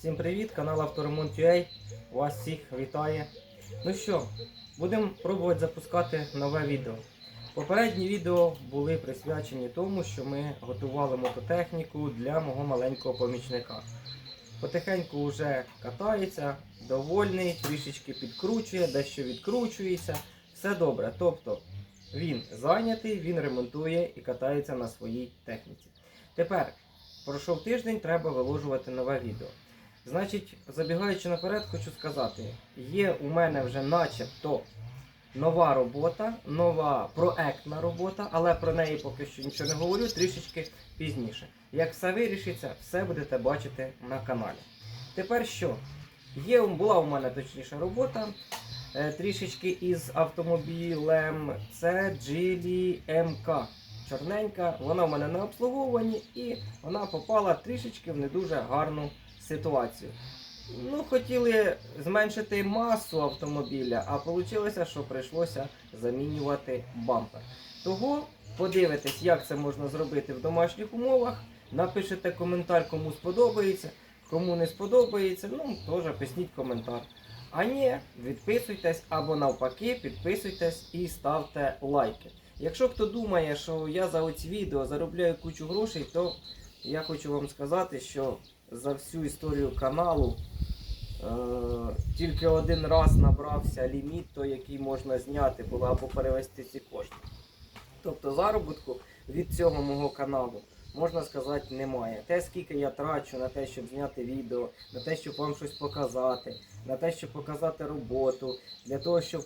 Всім привіт, канал Авторемонт.ua Вас всіх вітає. Ну що, будемо пробувати запускати нове відео. Попередні відео були присвячені тому, що ми готували мототехніку для мого маленького помічника. Потихеньку вже катається, довольний, трішечки підкручує, дещо відкручується. Все добре. Тобто він зайнятий, він ремонтує і катається на своїй техніці. Тепер пройшов тиждень, треба виложувати нове відео. Значить, забігаючи наперед, хочу сказати, є у мене вже начебто нова робота, нова проектна робота, але про неї поки що нічого не говорю, трішечки пізніше. Як все вирішиться, все будете бачити на каналі. Tепер що? Є, була у мене точніша робота. е, Трішечки із автомобілем. Це Geely MK. Чорненька, вона в мене на обслуговуванні і вона попала трішечки в не дуже гарну ситуацію. Ну, хотіли зменшити масу автомобіля, а вийшло, що прийшлося замінювати бампер. Того подивитесь, як це можна зробити в домашніх умовах. Напишете коментар, кому сподобається, кому не сподобається, ну теж писніть коментар. А ні, відписуйтесь або навпаки, підписуйтесь і ставте лайки. Якщо хто думає, що я за оці відео заробляю кучу грошей, то я хочу вам сказати, що за всю історію каналу е, тільки один раз набрався ліміт, той, який можна зняти було або перевести ці кошти. Тобто заробітку від цього мого каналу, можна сказати, немає. Те, скільки я трачу на те, щоб зняти відео, на те, щоб вам щось показати, на те, щоб показати роботу, для того, щоб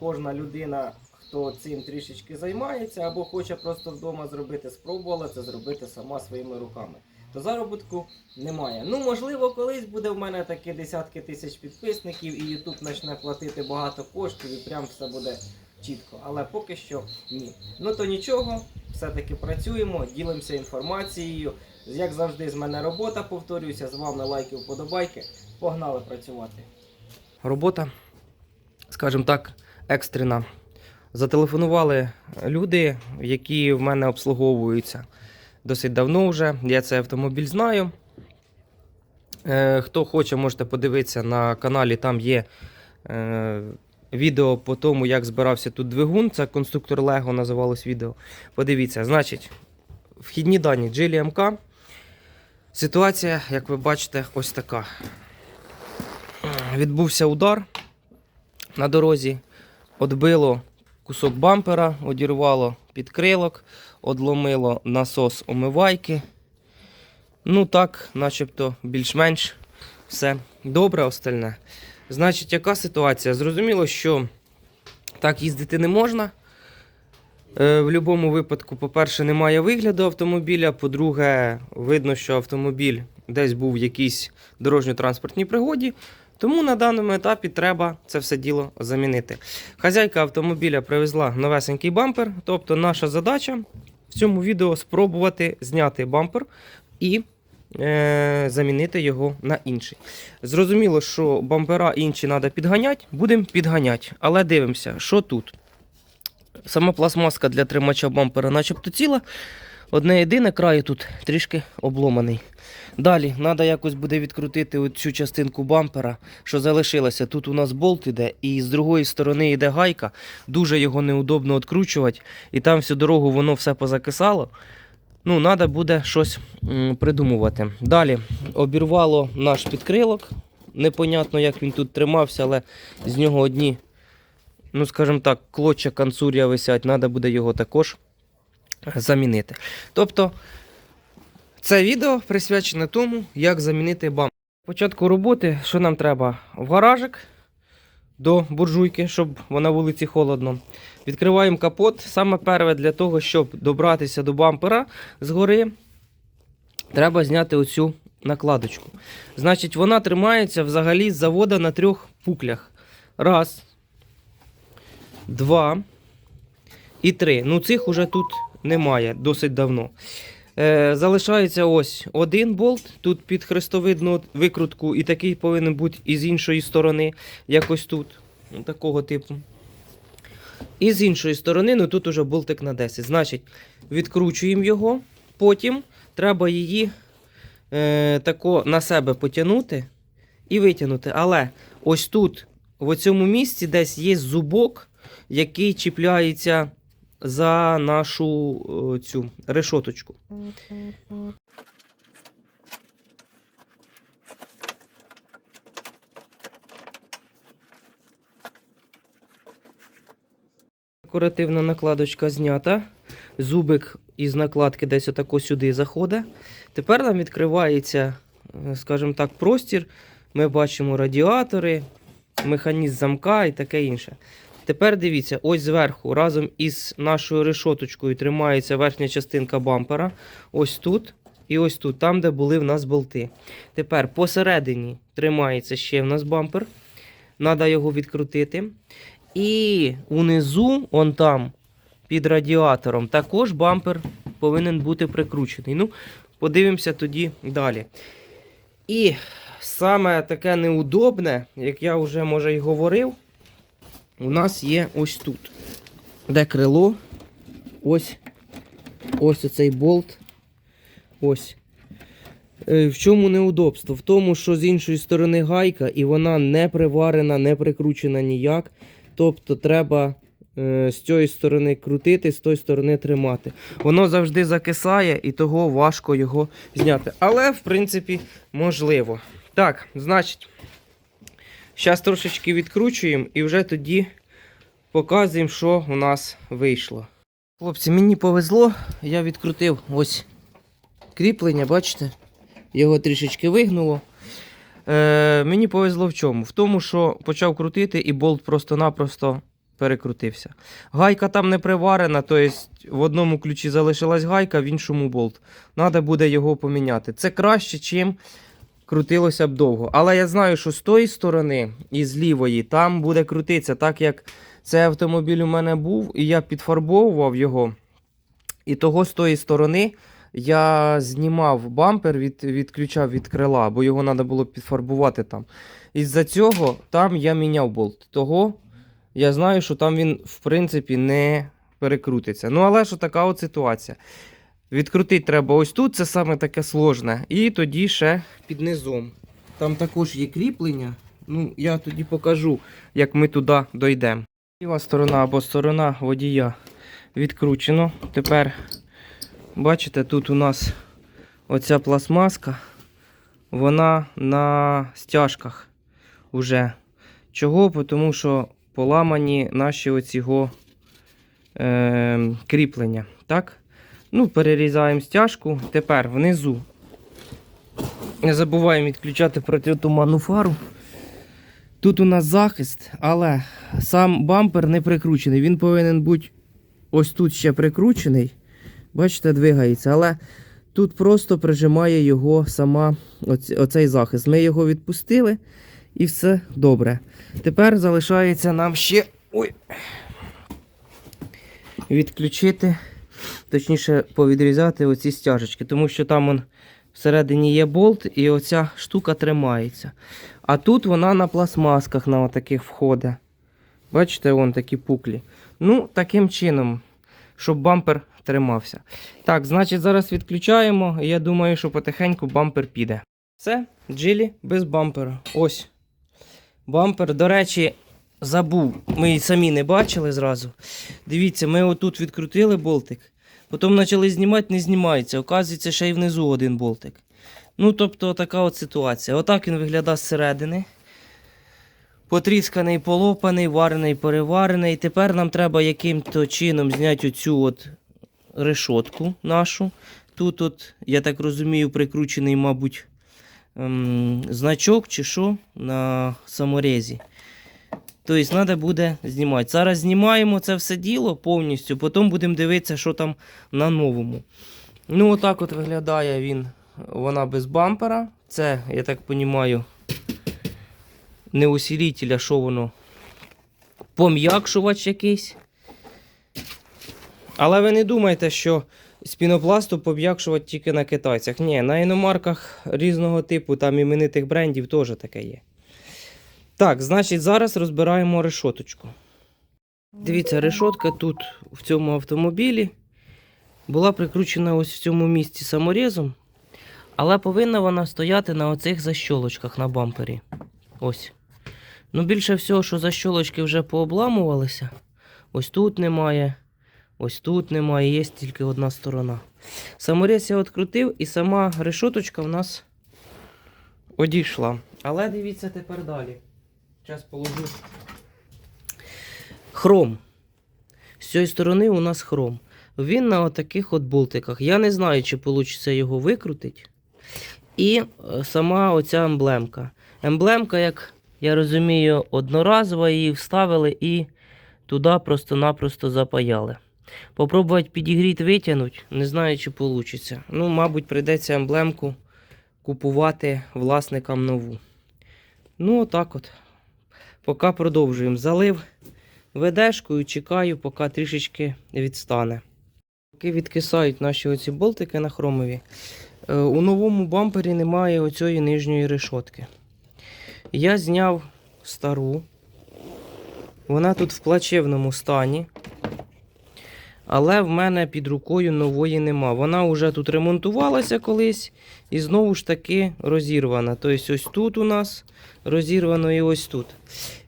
кожна людина, хто цим трішечки займається, або хоче просто вдома зробити, спробувала це зробити сама своїми руками. То заробітку немає. Ну, можливо, колись буде в мене такі десятки тисяч підписників, і YouTube почне платити багато коштів, і прям все буде чітко. Але поки що ні. Ну то нічого, все-таки працюємо, ділимося інформацією. Як завжди, з мене робота, повторююся, з вами лайки, вподобайки. Погнали працювати. Робота, скажімо так, екстрена. Зателефонували люди, які в мене обслуговуються досить давно вже. Я цей автомобіль знаю. Е, Хто хоче, можете подивитися на каналі. Там є е, відео по тому, як збирався тут двигун. Це конструктор Лего називалось відео. Подивіться, значить, вхідні дані Geely MK. Ситуація, як ви бачите, ось така. Відбувся удар на дорозі, відбило кусок бампера, одірвало підкрилок, одломило насос омивайки. Ну так, начебто, більш-менш все добре остальне. Значить, яка ситуація? Зрозуміло, що так їздити не можна. Е, В будь-якому випадку, по-перше, немає вигляду автомобіля. По-друге, видно, що автомобіль десь був в якійсь дорожньо-транспортній пригоді. Тому на даному етапі треба це все діло замінити. Хазяйка автомобіля привезла новесенький бампер. Тобто, наша задача в цьому відео спробувати зняти бампер і е, замінити його на інший. Зрозуміло, що бампера інші треба підганяти, будемо підганяти. Але дивимося, що тут. Сама пластмаска для тримача бампера начебто ціла. Одне єдине край тут трішки обломаний. Далі треба якось буде відкрутити цю частинку бампера, що залишилося. Тут у нас болт іде, і з другої сторони йде гайка. Дуже його неудобно відкручувати. І там всю дорогу воно все позакисало. Ну, треба буде щось придумувати. Далі обірвало наш підкрилок. Непонятно, як він тут тримався, але з нього одні, ну скажімо так, клоча канцур'я висять. Треба буде його також замінити. Тобто, це відео присвячене тому, як замінити бампер. Початку роботи, що нам треба? В гаражик до буржуйки, щоб на вулиці холодно. Відкриваємо капот. Саме перше для того, щоб добратися до бампера згори, треба зняти оцю накладочку. Значить, вона тримається взагалі з завода на трьох пуклях. Раз, два і три. Ну, цих уже тут немає досить давно. Е, залишається ось один болт. Тут під хрестовидну викрутку, і такий повинен бути і з іншої сторони, якось тут. Ну, Такого типу. І з іншої сторони, ну тут уже болтик на 10. Значить, відкручуємо його, потім треба її е, тако на себе потягнути і витягнути. Але ось тут, в цьому місці, десь є зубок, який чіпляється за нашу е, цю решоточку. Декоративна накладочка знята. Зубик із накладки десь отако сюди заходить. Тепер нам відкривається, е, скажімо так, простір. Ми бачимо радіатори, механізм замка і таке інше. Тепер дивіться, ось зверху разом із нашою решоточкою тримається верхня частинка бампера. Ось тут і ось тут, там, де були в нас болти. Тепер посередині тримається ще в нас бампер. Треба його відкрутити. І унизу, он там, під радіатором, також бампер повинен бути прикручений. Ну, подивимося тоді далі. І саме таке неудобне, як я вже може й говорив, у нас є ось тут. Де крило, ось ось оцей болт. Ось. Е, В чому неудобство? В тому, що з іншої сторони гайка, і вона не приварена, не прикручена ніяк. Тобто треба е, з цієї сторони крутити, з тої сторони тримати. Воно завжди закисає і того важко його зняти. Але, в принципі, можливо. Так, значить, зараз трошечки відкручуємо і вже тоді показуємо, що у нас вийшло. Хлопці, мені повезло, я відкрутив ось кріплення, бачите? Його трішечки вигнуло. Е, мені повезло в чому? В тому, що почав крутити і болт просто-напросто перекрутився. Гайка там не приварена, тобто в одному ключі залишилась гайка, в іншому болт. Треба буде його поміняти. Це краще, чим крутилося б довго. Але я знаю, що з тої сторони і з лівої там буде крутитися, так як цей автомобіль у мене був, і я підфарбовував його. І того з тої сторони я знімав бампер, від, відключав від крила, бо його треба було підфарбувати там. Із-за цього там я міняв болт. Того я знаю, що там він, в принципі, не перекрутиться. Ну, але що така от ситуація. Відкрутити треба ось тут, це саме таке сложне. І тоді ще під низом. Там також є кріплення. Ну, я тоді покажу, як ми туди дійдемо. Ліва сторона або сторона водія відкручено. Тепер Бачите, тут у нас оця пластмаска, вона на стяжках уже. Чого? Тому що поламані наші оцього е, кріплення. Так? Ну, перерізаємо стяжку. Тепер внизу. Не забуваємо відключати протитуманну фару. Тут у нас захист, але сам бампер не прикручений. Він повинен бути ось тут ще прикручений. Бачите, двигається, але тут просто прижимає його сама оцей захист. Ми його відпустили і все добре. Тепер залишається нам ще ой, відключити, точніше, повідрізати оці стяжечки, тому що там он, всередині є болт і оця штука тримається. А тут вона на пластмасках на таких входить. Бачите, вон такі пуклі. Ну, таким чином, щоб бампер тримався. Так, значить, зараз відключаємо. і Я думаю, що потихеньку бампер піде. Все, джилі без бампера. Ось. Бампер, до речі, забув. Ми і самі не бачили зразу. Дивіться, ми отут відкрутили болтик. Потім почали знімати, не знімається. Оказується, ще й внизу один болтик. Ну, тобто, така от ситуація. Отак він виглядає зсередини. Потрісканий, полопаний, варений, переварений. Тепер нам треба яким-то чином зняти оцю от решотку нашу. Тут, от, я так розумію, прикручений, мабуть, ем, значок чи що на саморезі. Тобто, треба буде знімати. Зараз знімаємо це все діло повністю, потім будемо дивитися, що там на новому. Ну, отак от виглядає він. Вона без бампера. Це, я так розумію, не усилитель, а що воно? Пом'якшувач якийсь. Але ви не думайте, що з пінопласту пом'якшувати тільки на китайцях. Ні, на іномарках різного типу, там іменитих брендів теж таке є. Так, значить, зараз розбираємо решоточку. Дивіться, решотка тут в цьому автомобілі була прикручена ось в цьому місці саморезом. Але повинна вона стояти на оцих защолочках на бампері. Ось. Ну, більше всього, що защолочки вже пообламувалися. Ось тут немає, ось тут немає, є тільки одна сторона. Саморез я відкрутив, і сама решоточка в нас одійшла. Але дивіться тепер далі. Зараз положу. Хром. З цієї сторони у нас хром. Він на отаких от болтиках. Я не знаю, чи вийде його викрутити. І е, сама оця емблемка. Емблемка, як я розумію, одноразова її вставили і туди просто-напросто запаяли. Попробувати підігріти, витягнути, не знаю, чи вийде. Ну, мабуть, прийдеться емблемку купувати власникам нову. Ну, отак от. Поки продовжуємо. Залив ведешкою, чекаю, поки трішечки відстане. Поки відкисають наші оці болтики на хромові, е, у новому бампері немає оцієї нижньої решотки. Я зняв стару. Вона тут в плачевному стані. Але в мене під рукою нової нема. Вона вже тут ремонтувалася колись і знову ж таки розірвана. Тобто ось тут у нас розірвано і ось тут.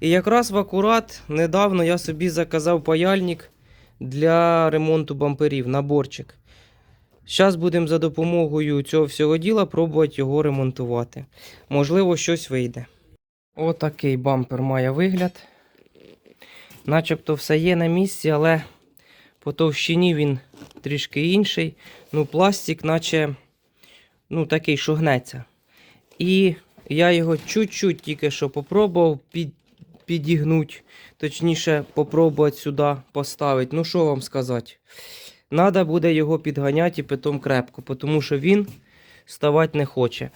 І якраз в акурат недавно я собі заказав паяльник для ремонту бамперів, наборчик. Зараз будемо за допомогою цього всього діла пробувати його ремонтувати. Можливо, щось вийде. Отакий бампер має вигляд. Начебто все є на місці, але по товщині він трішки інший. Ну, пластик, наче ну, такий, що гнеться. І я його чуть-чуть тільки що попробував під, підігнути, точніше, попробувати сюди поставити. Ну, що вам сказати? Надо буде його підганяти і потім крепко, тому що він ставати не хоче.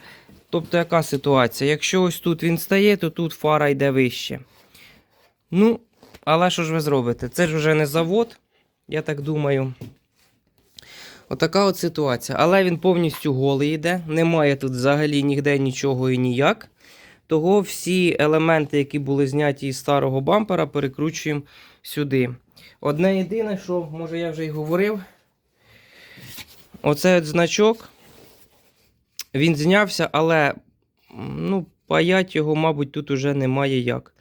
Тобто, яка ситуація? Якщо ось тут він стає, то тут фара йде вище. Ну, але що ж ви зробите? Це ж вже не завод, я так думаю. Отака от ситуація. Але він повністю голий йде. Немає тут взагалі ніде нічого і ніяк. Того всі елементи, які були зняті із старого бампера, перекручуємо сюди. Одне єдине, що, може, я вже й говорив. Оцей от значок. Він знявся, але ну, паять його, мабуть, тут уже немає як.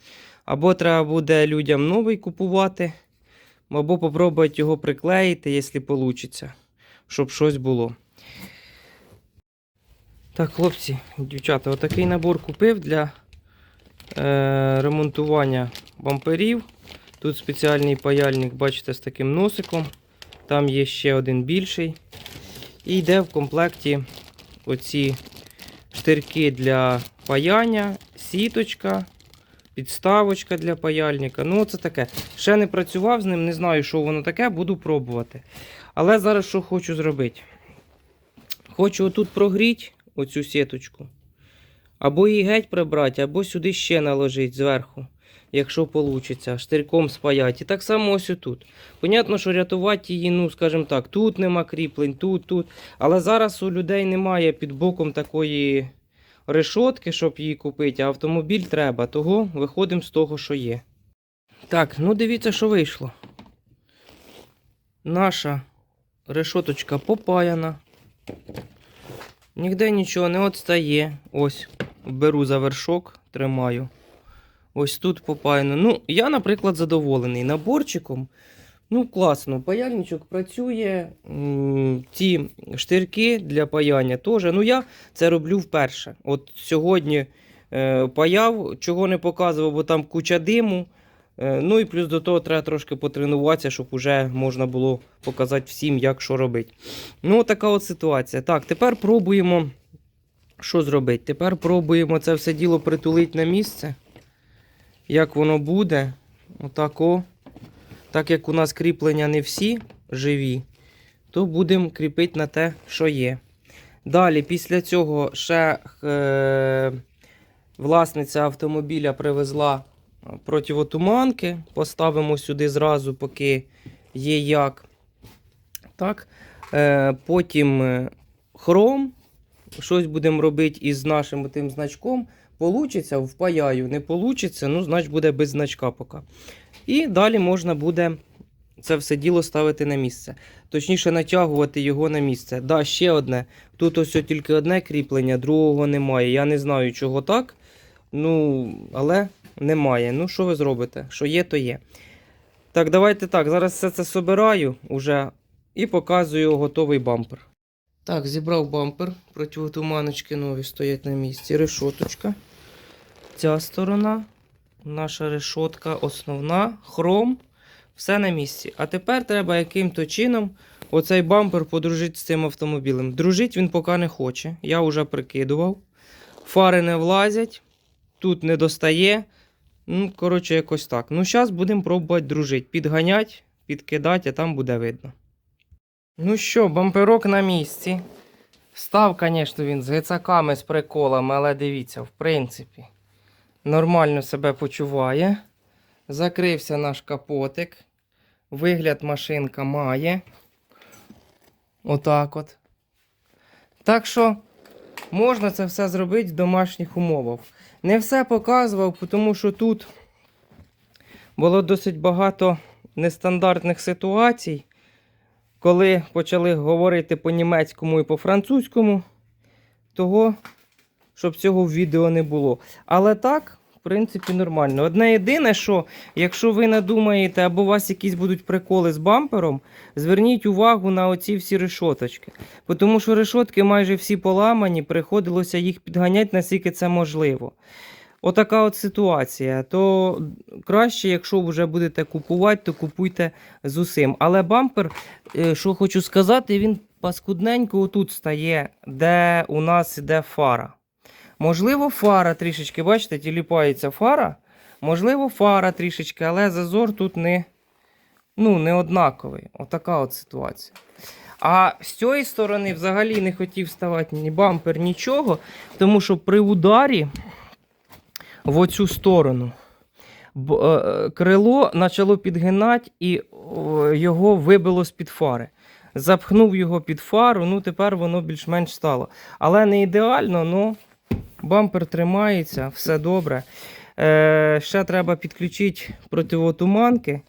Або треба буде людям новий купувати, або попробувати його приклеїти, якщо вийде, щоб щось було. Так, хлопці, дівчата, отакий набор купив для е, ремонтування бамперів. Тут спеціальний паяльник, бачите, з таким носиком. Там є ще один більший. І йде в комплекті оці штирки для паяння, сіточка, підставочка для паяльника. Ну, це таке. Ще не працював з ним, не знаю, що воно таке, буду пробувати. Але зараз що хочу зробити? Хочу отут прогріти оцю сіточку. Або її геть прибрати, або сюди ще наложити зверху, якщо вийде, штирком спаяти. І так само ось отут. Понятно, що рятувати її, ну, скажімо так, тут нема кріплень, тут, тут. Але зараз у людей немає під боком такої решотки, щоб її купити, а автомобіль треба. Того виходимо з того, що є. Так, ну дивіться, що вийшло. Наша решоточка попаяна. Ніде нічого не відстає. Ось, беру за вершок, тримаю. Ось тут попаяно. Ну, я, наприклад, задоволений наборчиком. Ну, класно, паяльничок працює. Ті штирки для паяння теж. Ну, я це роблю вперше. От сьогодні е, паяв, чого не показував, бо там куча диму. Е, ну і плюс до того треба трошки потренуватися, щоб вже можна було показати всім, як що робити. Ну, така от ситуація. Так, тепер пробуємо. Що зробити? Тепер пробуємо це все діло притулити на місце. Як воно буде. Отак о. Так як у нас кріплення не всі живі, то будемо кріпити на те, що є. Далі, після цього ще е, власниця автомобіля привезла противотуманки. Поставимо сюди зразу, поки є як. Так. Е, потім е, хром. Щось будемо робити із нашим тим значком. Получиться, впаяю, не получиться, ну, значить буде без значка поки. І далі можна буде це все діло ставити на місце. Точніше, натягувати його на місце. Да, ще одне. Тут ось тільки одне кріплення, другого немає. Я не знаю, чого так. Ну, але немає. Ну, що ви зробите? Що є, то є. Так, давайте так. Зараз все це собираю уже і показую готовий бампер. Так, зібрав бампер. Противотуманочки нові стоять на місці. Решоточка. Ця сторона. Наша решотка основна, хром. Все на місці. А тепер треба яким-то чином оцей бампер подружити з цим автомобілем. Дружить він поки не хоче. Я вже прикидував. Фари не влазять, тут не достає. Ну, коротше, якось так. Ну, зараз будемо пробувати дружити. Підганять, підкидати, а там буде видно. Ну що, бамперок на місці. Став, звісно, він з гицаками, з приколами, але дивіться, в принципі, нормально себе почуває. Закрився наш капотик. Вигляд машинка має. Отак от. Так що можна це все зробити в домашніх умовах. Не все показував, тому що тут було досить багато нестандартних ситуацій. Коли почали говорити по-німецькому і по-французькому, того, щоб цього в відео не було. Але так, в принципі, нормально. Одне єдине, що якщо ви надумаєте, або у вас якісь будуть приколи з бампером, зверніть увагу на оці всі решоточки. Тому що решотки майже всі поламані, приходилося їх підганяти, наскільки це можливо. Отака от ситуація. То краще, якщо вже будете купувати, то купуйте з усім. Але бампер, е, що хочу сказати, він паскудненько отут стає, де у нас іде фара. Можливо, фара трішечки, бачите, тіліпається фара. Можливо, фара трішечки, але зазор тут не, ну, не однаковий. Отака от ситуація. А з цієї сторони взагалі не хотів ставати ні бампер, нічого, тому що при ударі в оцю сторону е, е, крило почало підгинати і його вибило з-під фари. Запхнув його під фару, ну тепер воно більш-менш стало. Але не ідеально, ну бампер тримається, все добре. Е, ще треба підключити противотуманки.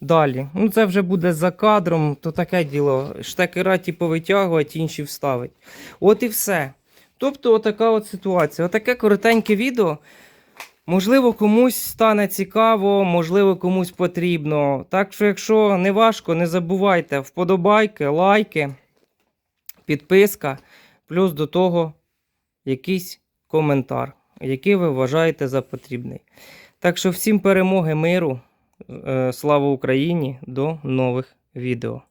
Далі. Ну, це вже буде за кадром, то таке діло. Штекера, типу, витягувати, інші вставить. От і все. Тобто, отака от ситуація. Отаке коротеньке відео. Можливо, комусь стане цікаво, можливо, комусь потрібно. Так що, якщо не важко, не забувайте вподобайки, лайки, підписка, плюс до того якийсь коментар, який ви вважаєте за потрібний. Так що всім перемоги, миру, е, слава Україні, до нових відео.